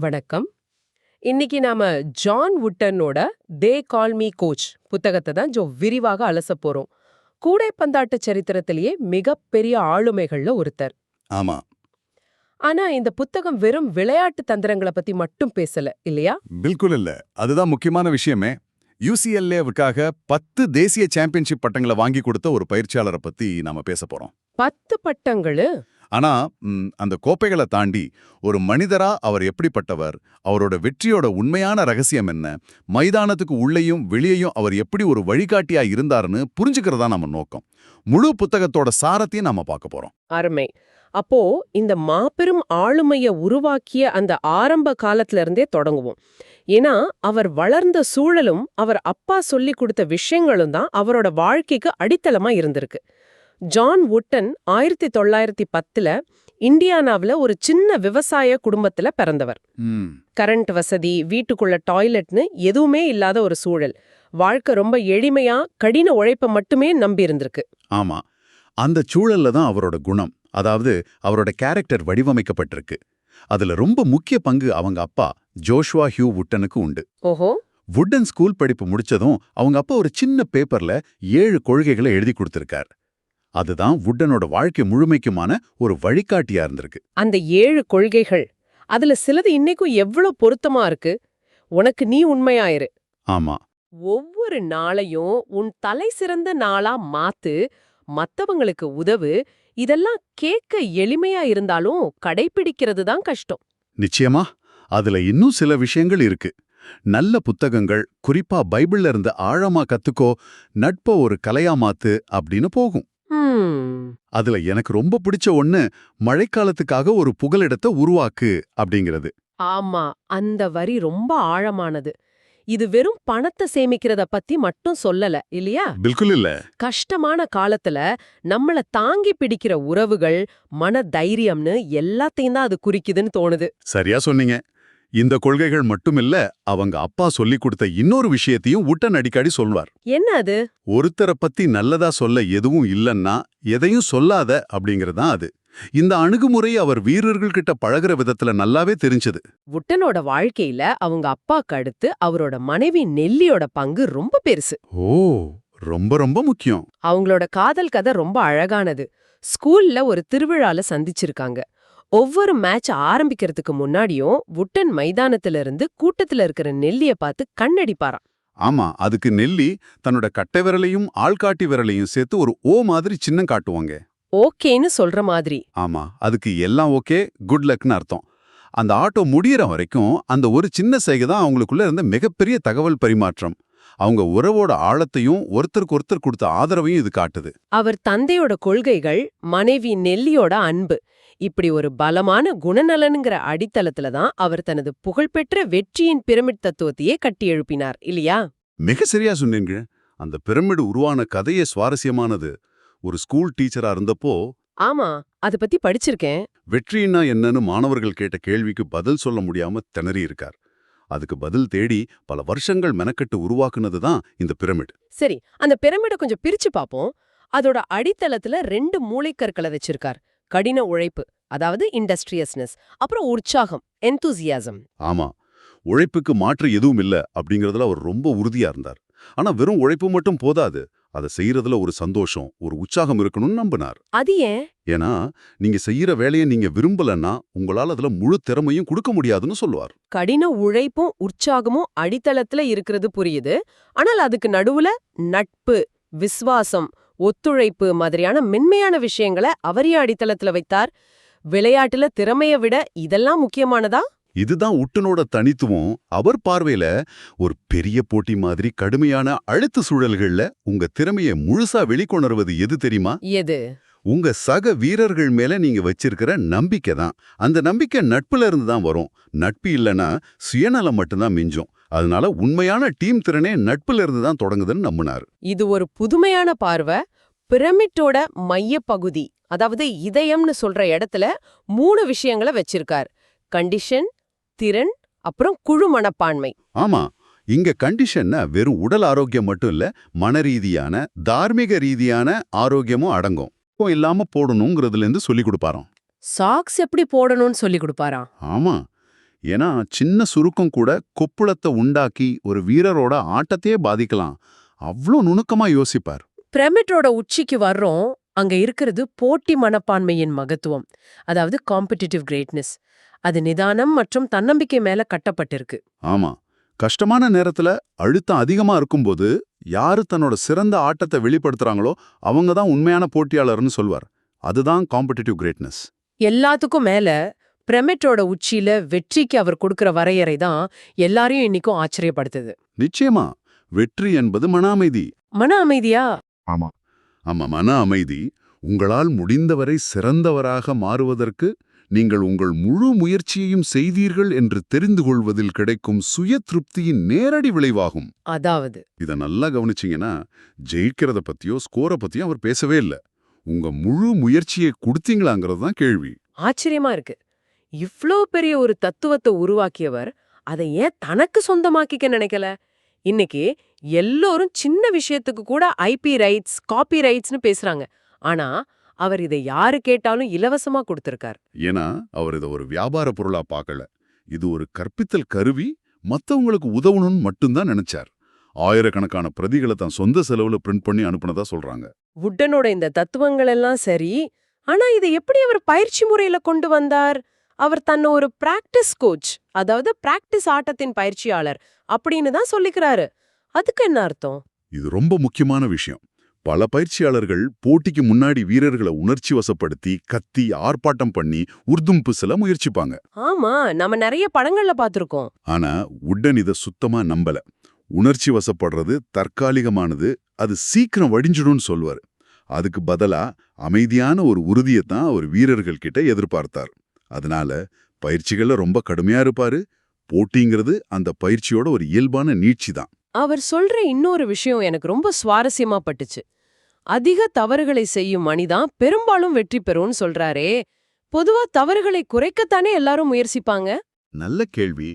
வணக்கம். இன்னைக்கு நாம ஜான் வுட்டனோட தே கால் மீ கோச் புத்தகத்தை தான் ஜோ விரிவாக அலச போறோம். கூடைப்பந்தாட்ட சரித்திரத்திலேயே மிகப்பெரிய ஆளுமைகள்ல ஒருத்தர். ஆமா. ஆனா இந்த புத்தகம் வெறும் விளையாட்டு தந்திரங்களை பத்தி மட்டும் பேசல இல்லையா? பில்குல் இல்ல. அதுதான் முக்கியமான விஷயமே. யூசிஎல்ஏவுக்காக பத்து தேசிய சாம்பியன்ஷிப் பட்டங்களை வாங்கி கொடுத்த ஒரு பயிற்சியாளரை பத்தி நாம பேச போறோம். பத்து பட்டங்களு? ஆனா அந்த கோப்பைகளை தாண்டி ஒரு மனிதரா அவர் எப்படிப்பட்டவர் அவரோட வெற்றியோட உண்மையான ரகசியம் என்ன மைதானத்துக்கு உள்ளேயும் வெளியேயும் அவர் எப்படி ஒரு வழிகாட்டியா இருந்தாருன்னு புரிஞ்சுக்கிறதா நம்ம நோக்கம். முழு புத்தகத்தோட சாரத்தையும் நாம பார்க்க போறோம். அருமை. அப்போ இந்த மாபெரும் ஆளுமைய உருவாக்கிய அந்த ஆரம்ப காலத்துல இருந்தே தொடங்குவோம். ஏன்னா அவர் வளர்ந்த சூழலும் அவர் அப்பா சொல்லி கொடுத்த விஷயங்களும் தான் அவரோட வாழ்க்கைக்கு அடித்தளமா இருந்திருக்கு. ஜான் வுட்டன் ஆயிரத்தி தொள்ளாயிரத்தி பத்துல இந்தியானாவுல ஒரு சின்ன விவசாய குடும்பத்துல பிறந்தவர். கரண்ட் வசதி வீட்டுக்குள்ள டாய்லெட்னு எதுவுமே இல்லாத ஒரு சூழல். வாழ்க்கை ரொம்ப எளிமையா கடின உழைப்ப மட்டுமே நம்பி இருந்திருக்கு. ஆமா. அந்த சூழல்ல தான் அவரோட குணம். அதாவது அவரோட கேரக்டர் வடிவமைக்கப்பட்டிருக்கு. அதுல ரொம்ப முக்கிய பங்கு அவங்க அப்பா ஜோஷ்வா ஹியூ வுட்டனுக்கு உண்டு. ஓஹோ. வுட்டன் ஸ்கூல் படிப்பு முடிச்சதும் அவங்க அப்பா ஒரு சின்ன பேப்பர்ல ஏழு கொள்கைகளை எழுதி கொடுத்திருக்கார். அதுதான் வுட்டனோட வாழ்க்கை முழுமைக்குமான ஒரு வழிகாட்டியா இருந்திருக்கு. அந்த ஏழு கொள்கைகள் அதுல சிலது இன்னைக்கும் எவ்வளவு பொருத்தமா இருக்கு? உனக்கு நீ உண்மையாயிரு. ஆமா. ஒவ்வொரு நாளையும் உன் தலை சிறந்த நாளா மாத்து மத்தவங்களுக்கு உதவு இதெல்லாம் கேட்க எளிமையா இருந்தாலும் கடைபிடிக்கிறது தான் கஷ்டம். நிச்சயமா அதுல இன்னும் சில விஷயங்கள் இருக்கு. நல்ல புத்தகங்கள் குறிப்பா பைபிள்ல இருந்து ஆழமா கத்துக்கோ நட்ப ஒரு கலையா மாத்து அப்படின்னு போகும். அதுல எனக்கு ரொம்ப பிடிச்ச ஒண்ணு மழைக்காலத்துக்காக ஒரு புகலிடத்தை உருவாக்கு அப்படிங்கிறது. ஆமா அந்த வரி ரொம்ப ஆழமானது. இது வெறும் பணத்தை சேமிக்கிறத பத்தி மட்டும் சொல்லல இல்லையா? பில்குல் இல்ல. கஷ்டமான காலத்துல நம்மள தாங்கி பிடிக்கிற உறவுகள் மன தைரியம்னு எல்லாத்தையும் தான் அது குறிக்குதுன்னு தோணுது. சரியா சொன்னீங்க. இந்த கொள்கைகள் மட்டுமில்ல அவங்க அப்பா சொல்லி கொடுத்த இன்னொரு விஷயத்தையும் உட்டன் அடிக்கடி சொல்வார். என்ன அது? ஒருத்தரை பத்தி நல்லதா சொல்ல எதுவும் இல்லன்னா எதையும் சொல்லாத அப்படிங்கறதுதான் அது. இந்த அணுகுமுறை அவர் வீரர்கள் கிட்ட பழகுற விதத்துல நல்லாவே தெரிஞ்சது. வுட்டனோட வாழ்க்கையில அவங்க அப்பாக்கு அடுத்து அவரோட மனைவி நெல்லியோட பங்கு ரொம்ப பெருசு. ஓ ரொம்ப ரொம்ப முக்கியம். அவங்களோட காதல் கதை ரொம்ப அழகானது. ஸ்கூல்ல ஒரு திருவிழால சந்திச்சிருக்காங்க. ஒவ்வொரு மேட்ச் ஆரம்பிக்கிறதுக்கு முன்னாடியும் வுட்டன் மைதானத்துல இருந்து கூட்டத்துல இருக்கிற நெல்லிய பார்த்து கண்ணடிப்பாராம். ஆமா அதுக்கு நெல்லி தன்னோட கட்டை விரலையும் ஆள்காட்டி விரலையும் சேர்த்து ஒரு ஓ மாதிரி சின்னம் காட்டுவாங்க. ஓகேன்னு சொல்ற மாதிரி. ஆமா அதுக்கு எல்லாம் ஓகே குட் லக்னு அர்த்தம். அந்த ஆட்டோ முடியற வரைக்கும் அந்த ஒரு சின்ன சைகை தான் அவங்களுக்குள்ள இருந்த மிகப்பெரிய தகவல் பரிமாற்றம். அவங்க உறவோட ஆழத்தையும் ஒருத்தருக்கு ஒருத்தர் கொடுத்த ஆதரவையும் இது காட்டுது. அவர் தந்தையோட கொள்கைகள் மனைவி நெல்லியோட அன்பு. இப்படி ஒரு பலமான குணநலனுங்கிற அடித்தளத்துல தான் அவர் தனது புகழ்பெற்ற வெற்றியின் பிரமிட் தத்துவத்தையே கட்டி எழுப்பினார் இல்லையா? மிக சரியா சொன்னீங்க. அந்த பிரமிடு உருவான கதையே சுவாரஸ்யமானது. ஒரு ஸ்கூல் டீச்சரா இருந்தப்போ ஆமா அத பத்தி படிச்சிருக்கேன். வெற்றின்னா என்னன்னு மாணவர்கள் கேட்ட கேள்விக்கு பதில் சொல்ல முடியாம திணறி இருக்கார். அதுக்கு பதில் தேடி பல வருஷங்கள் மெனக்கெட்டு உருவாக்குனது தான் இந்த பிரமிட். சரி அந்த பிரமிட கொஞ்சம் பிரிச்சு பாப்போம். அதோட அடித்தளத்துல ரெண்டு மூளைக்கற்களை வச்சிருக்கார். கடின உழைப்பு அதாவது இண்டஸ்ட்ரியஸ்னஸ் அப்புறம் உற்சாகம் enthusiasm. ஆமா. உழைப்புக்கு மாற்று எதுவும் இல்ல அப்படிங்கறதுல அவர் ரொம்ப உறுதியா இருந்தார். ஆனா வெறும் உழைப்பு மட்டும் போதாது. அதை செய்யறதுல ஒரு சந்தோஷம் ஒரு உற்சாகம் இருக்கணும்னு நம்பினார். அது ஏன்? ஏன்னா நீங்க செய்யற வேலையை நீங்க விரும்பலன்னா உங்களால அதுல முழு திறமையும் கொடுக்க முடியாதுன்னு சொல்லுவார். கடின உழைப்பும் உற்சாகமும் அடித்தளத்துல இருக்கிறது புரியுது. ஆனால் அதுக்கு நடுவுல நட்பு விசுவாசம் ஒத்துழைப்பு மாதிரியான மென்மையான விஷயங்களை அவரே அடித்தளத்துல வைத்தார். விளையாட்டுல திறமைய விட இதெல்லாம் முக்கியமானதா? இதுதான் உட்டனோட தனித்துவம். அவர் பார்வையில ஒரு பெரிய போட்டி மாதிரி கடுமையான அழுத்த சூழல்கள்ல உங்க திறமையை முழுசா வெளிக்கொணர்வது எது தெரியுமா? எது? உங்க சக வீரர்கள் மேல நீங்க வச்சிருக்கிற நம்பிக்கை தான். அந்த நம்பிக்கை நட்புல இருந்து தான் வரும். நட்பு இல்லைன்னா சுயநலம் மட்டும்தான் மிஞ்சும். அதனால உண்மையான டீம் திறனே நட்புல இருந்து தான் தொடங்குதுன்னு நம்பினார். இது ஒரு புதுமையான பார்வை பிரமிட்டோட மையப்பகுதி அதாவது இதயம்னு சொல்ற இடத்துல மூணு விஷயங்களை வச்சிருக்கார். கண்டிஷன் திறன் அப்புறம் குழு மனப்பான்மை. ஆமா இங்க கண்டிஷன்னா வெறும் உடல் ஆரோக்கியம் மட்டும் இல்ல மன ரீதியான தார்மீக ரீதியான ஆரோக்கியமும் அடங்கும். இல்லாம போடணுங்கிறதுல இருந்து சொல்லி கொடுப்பாராம். சாக்ஸ் எப்படி போடணும்னு சொல்லி கொடுப்பாராம்? ஆமா ஏன்னா சின்ன சுருக்கம் கூட கொப்புளத்தை உண்டாக்கி ஒரு வீரரோட ஆட்டத்தையே பாதிக்கலாம். அவ்வளோ நுணுக்கமா யோசிப்பார். பிரமிட்டோட உச்சிக்கு வர்றோம் அங்க இருக்கிறது போட்டி மனப்பான்மையின் மகத்துவம் அதாவது காம்படிட்டிவ் கிரேட்னஸ் அது நிதானம் மற்றும் தன்னம்பிக்கை மேல கட்டப்பட்டிருக்கு. ஆமா. கஷ்டமான நேரத்துல அழுத்தம் அதிகமா இருக்கும்போது யாரு தன்னோட சிறந்த ஆட்டத்தை வெளிப்படுத்துறாங்களோ அவங்க தான் உண்மையான போட்டியாளர்னு சொல்வார். அதுதான் காம்படிட்டிவ் கிரேட்னஸ் எல்லாத்துக்கும் மேல பிரமிட்டோட உச்சியில வெற்றிக்கு அவர் கொடுக்கிற வரையறை தான் எல்லாரையும் இன்னைக்கும் ஆச்சரியப்படுத்துது. நிச்சயமா. வெற்றி என்பது மன அமைதி. மன அமைதியா? ஆமா. மன அமைதி உங்களால் முடிந்தவரை சிறந்தவராக மாறுவதற்கு நீங்கள் உங்கள் முழு முயற்சியையும் செய்தீர்கள் என்று தெரிந்து கொள்வதில் கிடைக்கும் சுய திருப்தியின் நேரடி விளைவாகும். அதாவது? இத நல்லா கவனிச்சீங்கன்னா ஜெயிக்கிறத பத்தியோ ஸ்கோரை பத்தியோ அவர் பேசவே இல்ல. உங்க முழு முயற்சியை கொடுத்தீங்களாங்கிறது தான் கேள்வி. ஆச்சரியமா இருக்கு. இவ்ளோ பெரிய ஒரு தத்துவத்தை உருவாக்கியவர் அதை ஏன் தனக்கு சொந்தமாக்கிக்க நினைக்கல? இன்னைக்கு எல்லோரும் சின்ன விஷயத்துக்கு கூட ஐபி ரைட்ஸ் காப்பி ரைட்ஸ்னு பேசுறாங்க. ஆனா அவர் இதை யாரு கேட்டாலும் இலவசமா கொடுத்திருக்கார். ஏன்னா அவர் இதை ஒரு வியாபார பொருளா பார்க்கல. இது ஒரு கற்பித்தல் கருவி மத்தவங்களுக்கு உதவணும்னு மட்டும்தான் நினைச்சார். ஆயிரக்கணக்கான பிரதிகளை தான் சொந்த செலவுல பிரிண்ட் பண்ணி அனுப்புனதா சொல்றாங்க. வுட்டனோட இந்த தத்துவங்கள் எல்லாம் சரி ஆனா இதை எப்படி அவர் பயிற்சி முறையில கொண்டு வந்தார்? அவர் தன்னை ஒரு பிராக்டிஸ் கோச் அதாவது பிராக்டிஸ் ஆட்டத்தின் பயிற்சியாளர் அப்படின்னு தான் சொல்லிக்கிறாரு. அதுக்கு என்ன அர்த்தம்? இது ரொம்ப முக்கியமான விஷயம். பல பயிற்சியாளர்கள் போட்டிக்கு முன்னாடி வீரர்களை உணர்ச்சி வசப்படுத்தி கத்தி ஆர்ப்பாட்டம் பண்ணி உர்தும்பு சில முயற்சிப்பாங்க. ஆமா நம்ம நிறைய படங்கள்ல பாத்திருக்கோம் ஆனா உடன் இத சுத்தமா நம்பல. உணர்ச்சி வசப்படுறது தற்காலிகமானது அது சீக்கிரம் வடிஞ்சிடும்னு சொல்வார். அதுக்கு பதிலா அமைதியான ஒரு உறுதியைத்தான் அவர் வீரர்கள் கிட்ட எதிர்பார்த்தார். அதனால பயிற்சிகள்ல ரொம்ப கடுமையா இருப்பாரு. போட்டிங்கிறது அந்த பயிற்சியோட ஒரு இயல்பான நீட்சி தான். அவர் சொல்ற இன்னொரு விஷயம் எனக்கு ரொம்ப சுவாரஸ்யமா பட்டுச்சு. அதிக தவறுகளை செய்யும் மணிதான் பெரும்பாலும் வெற்றி பெறும்னு சொல்றாரே. பொதுவா தவறுகளை குறைக்கத்தானே எல்லாரும் முயற்சிப்பாங்க? நல்ல கேள்வி.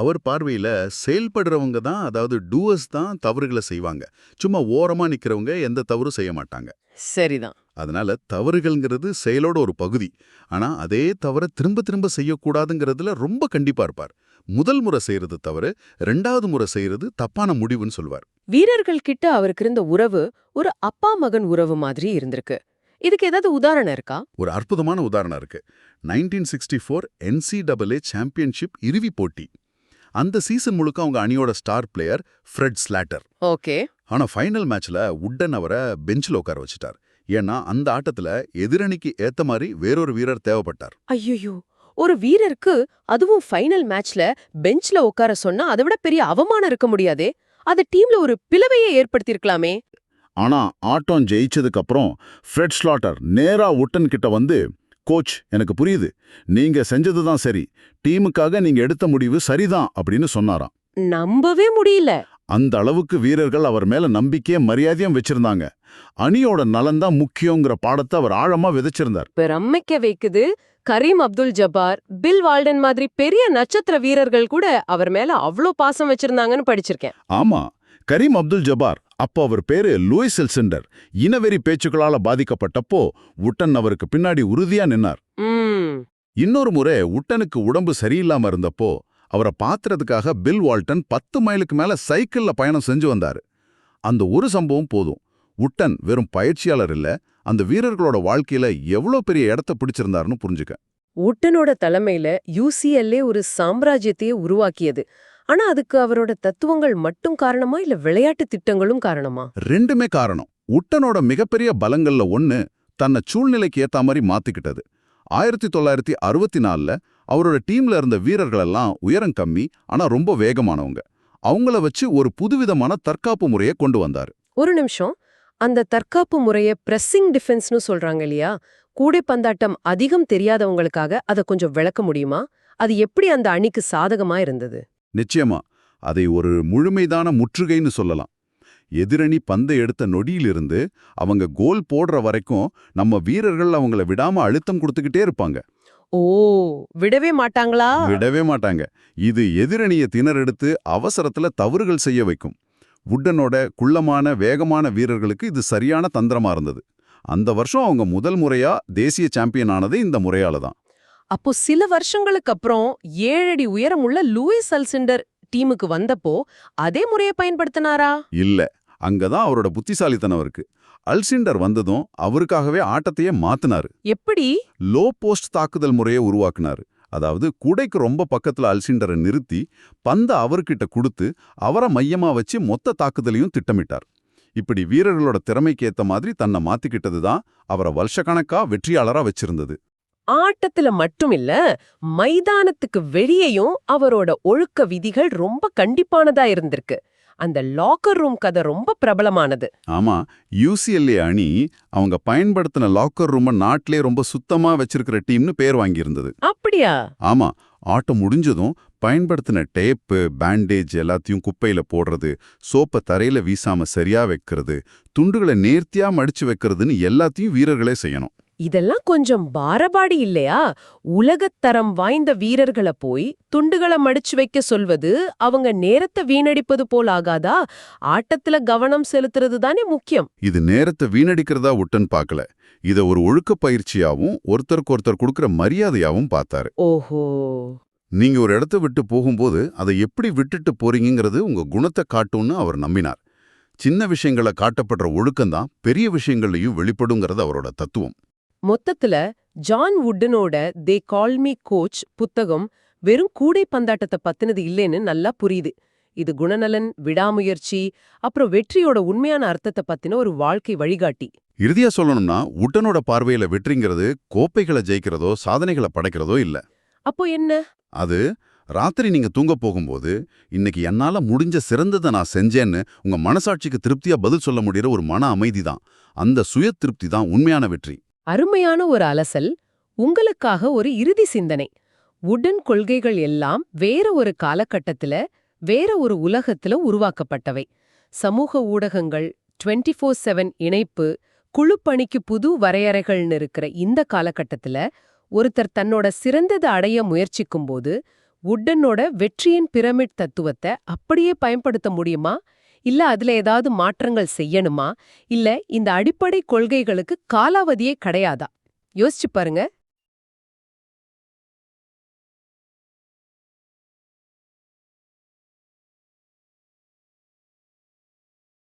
அவர் பார்வையில செயல்படுறவங்க தான் அதாவது டூவர்ஸ் தான் தவறுகளை செய்வாங்க. சும்மா ஓரமா நிக்கிறவங்க எந்த தவறும் செய்ய மாட்டாங்க. சரிதான். அதனால தவறுகள்ங்கிறது செயலோட ஒரு பகுதி. ஆனா அதே தவிர திரும்ப திரும்ப செய்யக்கூடாதுங்கிறதுல ரொம்ப கண்டிப்பா இருப்பார். முதல் முறை செய்யறது தவறு ரெண்டாவது முறை செய்யறது தப்பான முடிவுன்னு சொல்வார். வீரர்கள் கிட்ட அவருக்கு இருந்த உறவு ஒரு அப்பா மகன் உறவு மாதிரி இருந்திருக்கு. இதுக்கு ஏதாவது உதாரணம் இருக்கா? ஒரு அற்புதமான உதாரணம் இருக்கு. நைன்டீன் சிக்ஸ்டி ஃபோர் என்சிடபிள்ஏ சாம்பியன்ஷிப் இறுதி போட்டி. அந்த சீசன் முழுக்க அவங்க அணியோட star player Fred Slaughter. Okay. ஆனா ஃபைனல் மேட்ச்ல உட்டன் அவரை பெஞ்சில் உட்கார வச்சுட்டார். ஏன்னா அந்த ஆட்டத்துல எதிரணிக்கு ஏத்த மாதிரி வேறொரு வீரர் தேவைப்பட்டார். ஐயோ ஒரு வீரருக்கு அதுவும் ஃபைனல் மேட்ச்ல பெஞ்ச்ல உட்கார சொன்னா அதை விட பெரிய அவமானம் இருக்க முடியாதே? அது டீம்ல ஒரு பிளவையே ஏற்படுத்தியிருக்கலாமே. ஆனா ஆட்டம் ஜெயிச்சதுக்கு அப்புறம் ஃப்ரெட் ஸ்லாட்டர் நேரா உட்டன் கிட்ட வந்து கோச் எனக்கு புரியுது. நீங்க செஞ்சது தான் சரி. டீமுக்காக நீங்க எடுத்த முடிவு சரிதான் அப்படின்னு சொன்னாராம். நம்பவே முடியல. அந்த அளவுக்கு வீரர்கள் அவர் மேல நம்பிக்கையும் மரியாதையும் வச்சிருந்தாங்க. அணியோட நலன்தான் முக்கியங்கிற பாடத்தை அவர் ஆழமா விதைச்சிருந்தார். பிரமிக்க வைக்குது Kareem Abdul Jabbar Bill Walton மாதிரி பெரிய நட்சத்திர வீரர்கள் கூட அவர் மேல அவ்ளோ பாசம் வச்சிருந்தாங்கன்னு படிச்சிருக்கேன். ஆமா கரீம் அப்துல் ஜபார் அப்போ அவர் பேரு லூயிஸ் எல்செண்டர் இனவெறி பேச்சுக்களால பாதிக்கப்பட்டப்போ உட்டன் அவருக்கு பின்னாடி உறுதியா நின்னார். இன்னொரு முறை உட்டனுக்கு உடம்பு சரியில்லாம இருந்தப்போ அவரை பாத்துறதுக்காக பில் வால்டன் பத்து மைலுக்கு மேல சைக்கிள்ல பயணம் செஞ்சு வந்தாரு. அந்த ஒரு சம்பவம் போதும். உட்டன் வெறும் பயிற்சியாளர் இல்ல அந்த வீரர்களோட வாழ்க்கையில எவ்வளோ பெரிய இடத்த பிடிச்சிருந்தாருன்னு புரிஞ்சுக்க. உட்டனோட தலைமையில யூசிஎல்ஏ ஒரு சாம்ராஜ்யத்தையே உருவாக்கியது. ஆனா அதுக்கு அவரோட தத்துவங்கள் மட்டும் காரணமா இல்ல விளையாட்டு திட்டங்களும் காரணமா? ரெண்டுமே காரணம். உட்டனோட மிகப்பெரிய பலங்கள்ல ஒண்ணு தன்னை சூழ்நிலைக்கு ஏத்த மாதிரி மாத்திக்கிட்டது. ஆயிரத்தி தொள்ளாயிரத்தி அறுபத்தி நாலுல அவரோட டீம்ல இருந்த வீரர்களெல்லாம் உயரம் கம்மி ஆனா ரொம்ப வேகமானவங்க. அவங்கள வச்சு ஒரு புதுவிதமான தற்காப்பு முறையை கொண்டு வந்தாரு. ஒரு நிமிஷம். அந்த தற்காப்பு முறைய பிரஸ்ஸிங் டிஃபென்ஸ்னு சொல்றாங்க இல்லையா? கூடைப்பந்தாட்டம் அதிகம் தெரியாதவங்களுக்காக அதை கொஞ்சம் விளக்க முடியுமா? அது எப்படி அந்த அணிக்கு சாதகமா இருந்தது? நிச்சயமா. அதை ஒரு முழுமைதான முற்றுகைன்னு சொல்லலாம். எதிரணி பந்தை எடுத்த நொடியிலிருந்து அவங்க கோல் போடுற வரைக்கும் நம்ம வீரர்கள் அவங்கள விடாம அழுத்தம் கொடுத்துக்கிட்டே இருப்பாங்க. ஓ விடவே மாட்டாங்களா? விடவே மாட்டாங்க. இது எதிரணியை திணறெடுத்து அவசரத்துல தவறுகள் செய்ய வைக்கும். வுட்டனோட குள்ளமான வேகமான வீரர்களுக்கு இது சரியான தந்திரமா இருந்தது. அந்த வருஷம் அவங்க முதல் முறையா தேசிய சாம்பியன் ஆனது இந்த முறையால தான். அப்போ சில வருஷங்களுக்கு அப்புறம் ஏழடி உயரமுள்ள லூயிஸ் அல்சிண்டர் டீமுக்கு வந்தப்போ அதே முறையை பயன்படுத்தினாரா? இல்ல அங்கதான் அவரோட புத்திசாலித்தனம் இருக்கு. அல்சிண்டர் வந்ததும் அவருக்காகவே ஆட்டத்தையே மாத்தினாரு. எப்படி? லோ போஸ்ட் தாக்குதல் முறையை உருவாக்குனாரு. அதாவது குடைக்கு ரொம்ப பக்கத்துல அல்சிண்டரை நிறுத்தி பந்த அவர்கிட்ட கொடுத்து அவரை மையமா வச்சு மொத்த தாக்குதலையும் திட்டமிட்டார். இப்படி வீரர்களோட திறமைக்கு ஏத்த மாதிரி தன்னை மாத்திக்கிட்டது தான் அவரை வருஷக்கணக்கா வெற்றியாளரா வச்சிருந்தது. ஆட்டத்துல மட்டும் இல்ல மைதானத்துக்கு வெளியேயும் அவரோட ஒழுக்க விதிகள் ரொம்ப கண்டிப்பானதா இருந்திருக்கு. அந்த லாக்கர் ரூம் கதை ரொம்ப பிரபலமானது. ஆமா யூசிஎல்ஏ அணி அவங்க பயன்படுத்தின லாக்கர் ரூமை நாட்டிலே ரொம்ப சுத்தமா வச்சிருக்கிற டீம்னு பேர் வாங்கியிருந்தது. அப்படியா? ஆமா ஆட்டம் முடிஞ்சதும் பயன்படுத்தின டேப்பு பேண்டேஜ் எல்லாத்தையும் குப்பையில போடுறது சோப்பை தரையில வீசாம சரியா வைக்கிறது துண்டுகளை நேர்த்தியா மடிச்சு வைக்கிறதுன்னு எல்லாத்தையும் வீரர்களே செய்யணும். இதெல்லாம் கொஞ்சம் பாரபாடி இல்லையா? உலகத்தரம் வாய்ந்த வீரர்களை போய் துண்டுகளை மடிச்சு வைக்க சொல்வது அவங்க நேரத்தை வீணடிப்பது போல் ஆகாதா? ஆட்டத்துல கவனம் செலுத்துறது தானே முக்கியம். இது நேரத்தை வீணடிக்கிறதா விட்டுன்னு பார்க்கல. இத ஒரு ஒழுக்க பயிற்சியாவும் ஒருத்தருக்கு ஒருத்தர் கொடுக்கிற மரியாதையாவும் பார்த்தாரு. ஓஹோ. நீங்க ஒரு இடத்த விட்டு போகும்போது அதை எப்படி விட்டுட்டு போறீங்கிறது உங்க குணத்தை காட்டும்னு அவர் நம்பினார். சின்ன விஷயங்களை காட்டப்படுற ஒழுக்கம்தான் பெரிய விஷயங்கள்லயும் வெளிப்படுங்கிறது அவரோட தத்துவம். மொத்தத்துல ஜான் வுட்டனோட தே கால் மீ கோச் புத்தகம் வெறும் கூடை பந்தாட்டத்தை பத்தினது இல்லைன்னு நல்லா புரியுது. இது குணநலன் விடாமுயற்சி அப்புறம் வெற்றியோட உண்மையான அர்த்தத்தை பத்தின ஒரு வாழ்க்கை வழிகாட்டி. இறுதியா சொல்லணும்னா உட்டனோட பார்வையில வெற்றிங்கிறது கோப்பைகளை ஜெயிக்கிறதோ சாதனைகளை படைக்கிறதோ இல்ல. அப்போ என்ன? அது ராத்திரி நீங்க தூங்க போகும்போது இன்னைக்கு என்னால முடிஞ்ச சிறந்ததை நான் செஞ்சேன்னு உங்க மனசாட்சிக்கு திருப்தியா பதில் சொல்ல முடியற ஒரு மன அமைதி தான். அந்த சுய திருப்தி தான் உண்மையான வெற்றி. அருமையான ஒரு அலசல் உங்களுக்காக ஒரு இறுதி சிந்தனை. உடன் கொள்கைகள் எல்லாம் வேற ஒரு காலகட்டத்துல வேற ஒரு உலகத்துல உருவாக்கப்பட்டவை. சமூக ஊடகங்கள் 24/7 ஃபோர் செவன் இணைப்பு குழுப்பணிக்கு புது வரையறைகள்னு இருக்கிற இந்த காலகட்டத்துல ஒருத்தர் தன்னோட சிறந்ததை அடைய முயற்சிக்கும்போது உட்டனோட வெற்றியின் பிரமிட் தத்துவத்தை அப்படியே பயன்படுத்த முடியுமா? இல்ல அதுல ஏதாவது மாற்றங்கள் செய்யணுமா? இல்ல இந்த அடிப்படை கொள்கைகளுக்கு காலாவதியே கிடையாதா? யோசிச்சு பாருங்க.